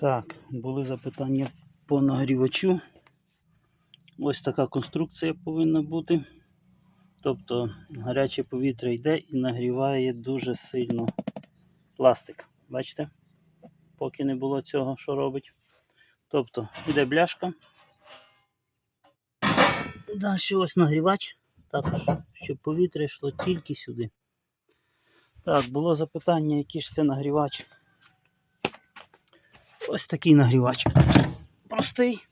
Так, були запитання по нагрівачу. Ось така конструкція повинна бути. Тобто гаряче повітря йде і нагріває дуже сильно пластик. Бачите? Поки не було цього, що робить. Тобто йде бляшка. Далі ось нагрівач. Також, щоб повітря йшло тільки сюди. Так, було запитання, який ж це нагрівач. Ось такий нагрівач. Простий.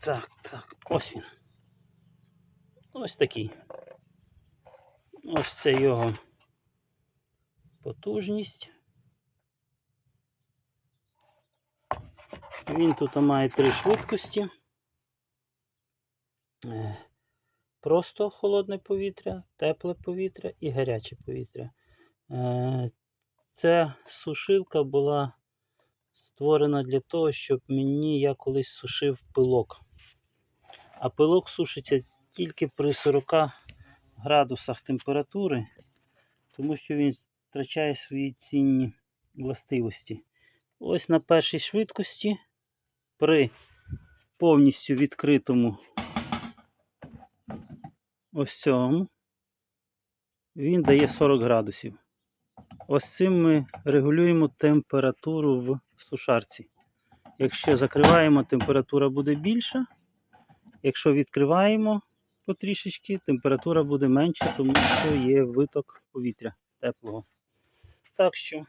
Так, так, ось він. Ось такий. Ось це його потужність. Він тут має три швидкості. Е, Просто холодне повітря, тепле повітря і гаряче повітря. Ця сушилка була створена для того, щоб мені я колись сушив пилок. А пилок сушиться тільки при 40 градусах температури, тому що він втрачає свої цінні властивості. Ось на першій швидкості при повністю відкритому ось цьому він дає 40 градусів. Ось цим ми регулюємо температуру в сушарці. Якщо закриваємо, температура буде більша. Якщо відкриваємо потрішечки, температура буде менша, тому що є виток повітря теплого. Так що,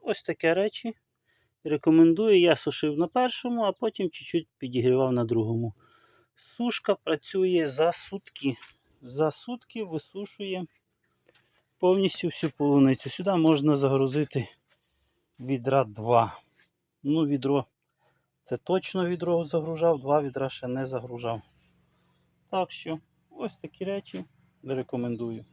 ось таке речі. Рекомендую, я сушив на першому, а потім чуть-чуть підігрівав на другому. Сушка працює за сутки. За сутки висушує повністю всю полуницю. Сюди можна загрузити відра 2. Ну, відро це точно відро загружав, два відра ще не загружав. Так що, ось такі речі рекомендую.